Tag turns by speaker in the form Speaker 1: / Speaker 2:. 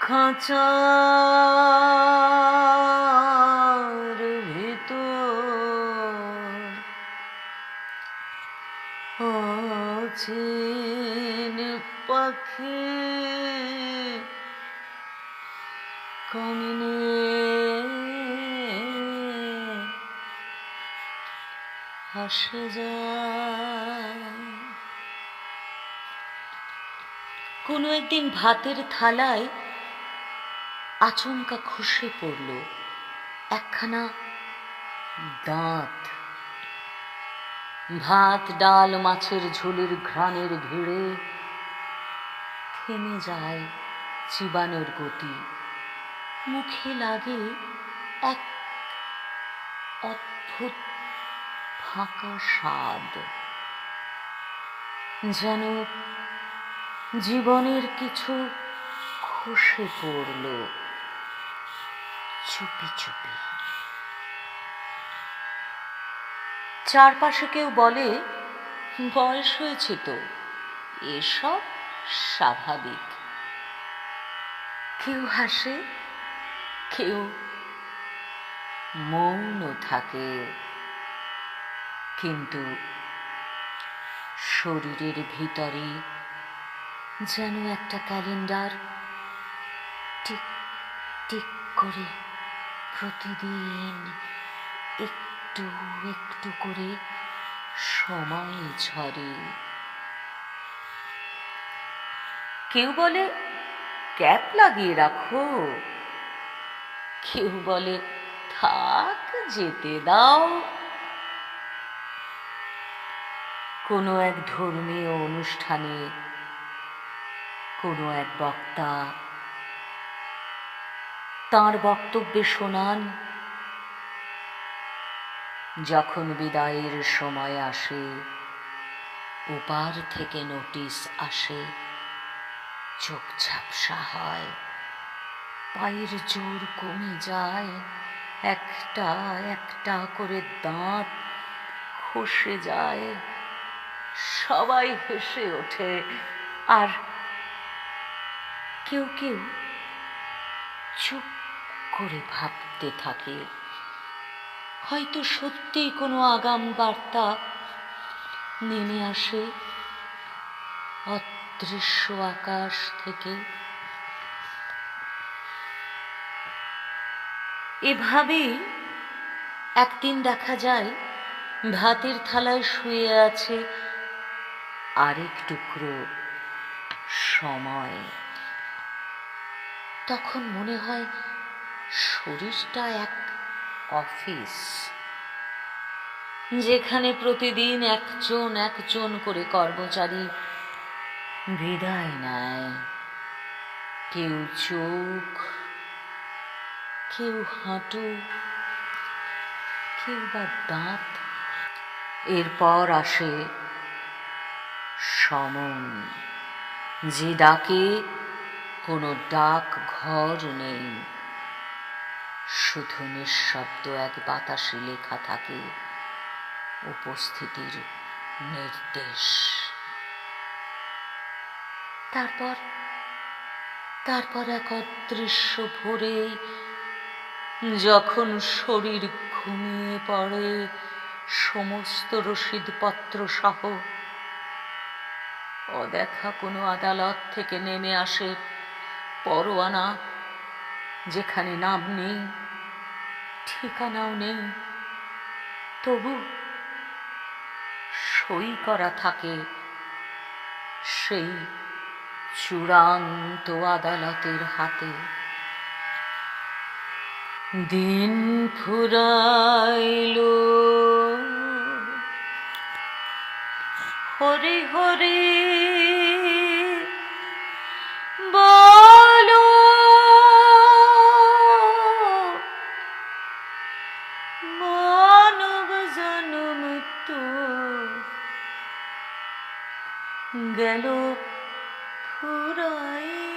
Speaker 1: খাঁচার ভিতর অচিন পাখি কমনে হাসে যায়। কোনো একদিন ভাতের থালায় আচমকা খসে পড়ল একখানা দাঁত। ভাত, ডাল, মাছের ঝোলের ঘ্রাণের ভিড়ে থেমে যায় চিবানোর গতি। মুখে লাগে এক অদ্ভুত ফাঁকা স্বাদ। যেন জীবনের কিছু খসে পড়ল। চুপি চুপি। চারপাশে কেউ বলে, বয়স হয়েছে তো, এসব স্বাভাবিক। কেউ হাসে, কেউ মৌন থাকে। কিন্তু শরীরের ভিতরে যেন একটা ক্যালেন্ডার টিক টিক করে প্রতিদিন একটু একটু করে সময় ঝরে। কেউ বলে, ক্যাপ লাগিয়ে রাখো। কেউ বলে, থাক, যেতে দাও। কোনো এক ধর্মীয় অনুষ্ঠানে, কোনো এক বক্তা তার বক্তব্যে শোনান, যখন বিদায়ের সময় আসে, ওপার থেকে নোটিশ আসে, চোখ ঝাপসা হয়, পায়ের জোর কমে যায়, একটা একটা করে দাঁত খসে যায়, সবাই হেসে ওঠে, আর কেউ কেউ চুপ করে ভাবতে থাকে। হয়তো সত্যি কোনো আগাম বার্তা নেমে আসে অদৃশ্য আকাশ থেকে। এভাবেই একদিন দেখা যায়, ভাতের থালায় শুয়ে আছে আরেক টুকরো সময়। তখন মনে হয় শরীরটা এক অফিস, যেখানে প্রতিদিন একজন একজন করে কর্মচারী বিদায় নেয়। কেউ চোখ, কেউ হাঁটু, কেউ বা দাঁত। এরপর আসে সমন, যে ডাকে কোনো ডাক ঘর নেই। শুধু নিঃশব্দ এক বাতাসে লেখা থাকে উপস্থিতির নির্দেশ। তারপর তারপর এক অদৃশ্য ভোরে যখন শরীর ঘুমিয়ে পড়ে, সমস্ত রসিদপত্র সহ, অদেখা কোনো আদালত থেকে নেমে আসে পরোয়ানা যেখানে নাম নেই, ঠিকানাও নেই, তবু সই করা থাকে সেই চূড়ান্ত আদালতের হাতে। দিন ফুরাইল, হরি হরি যেন ফুরায়